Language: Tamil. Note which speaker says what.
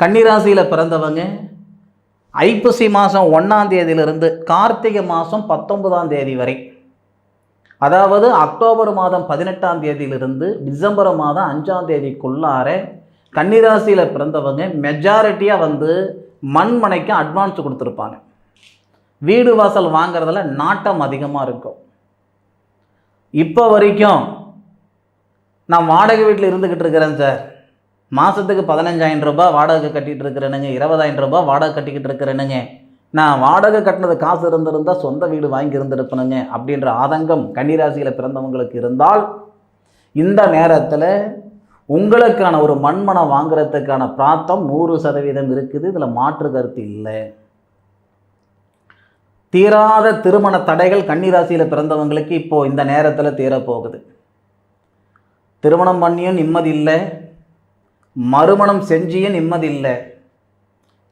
Speaker 1: கன்னிராசியில் பிறந்தவங்க ஐப்பசி மாதம் ஒன்றாம் தேதியிலிருந்து கார்த்திகை மாதம் பத்தொன்பதாம் தேதி வரை. அதாவது அக்டோபர் மாதம் பதினெட்டாம் தேதியிலிருந்து டிசம்பர் மாதம் அஞ்சாம் தேதிக்குள்ளார கன்னிராசியில் பிறந்தவங்க மெஜாரிட்டியாக வந்து மண்மனைக்கு அட்வான்ஸ் கொடுத்துருப்பாங்க. வீடு வாசல் வாங்குறதுல நாட்டம் அதிகமாக இருக்கும். இப்போ வரைக்கும் நான் வாடகை வீட்டில் இருந்துக்கிட்டு இருக்கிறேன் சார். மாதத்துக்கு பதினஞ்சாயிரம் ரூபாய் வாடகை கட்டிகிட்டு இருக்கிறேனுங்க இருபதாயிரம் ரூபாய் வாடகை கட்டிக்கிட்டு இருக்கிறேனுங்க. நான் வாடகை கட்டினது காசு இருந்திருந்தால் சொந்த வீடு வாங்கி இருந்திருப்பனுங்க அப்படின்ற ஆதங்கம் கன்னிராசியில் பிறந்தவங்களுக்கு இருந்தால் இந்த நேரத்தில் உங்களுக்கான ஒரு மண்மனம் வாங்குறதுக்கான பிராத்தம் நூறு சதவீதம் இருக்குது இதில் மாற்று கருத்து இல்லை. தீராத திருமண தடைகள் கன்னிராசியில் பிறந்தவங்களுக்கு இப்போது இந்த நேரத்தில் தீரப்போகுது. திருமணம் பண்ணியும் நிம்மதி இல்லை. மறுமணம் செஞ்சியே நிம்மதி இல்லை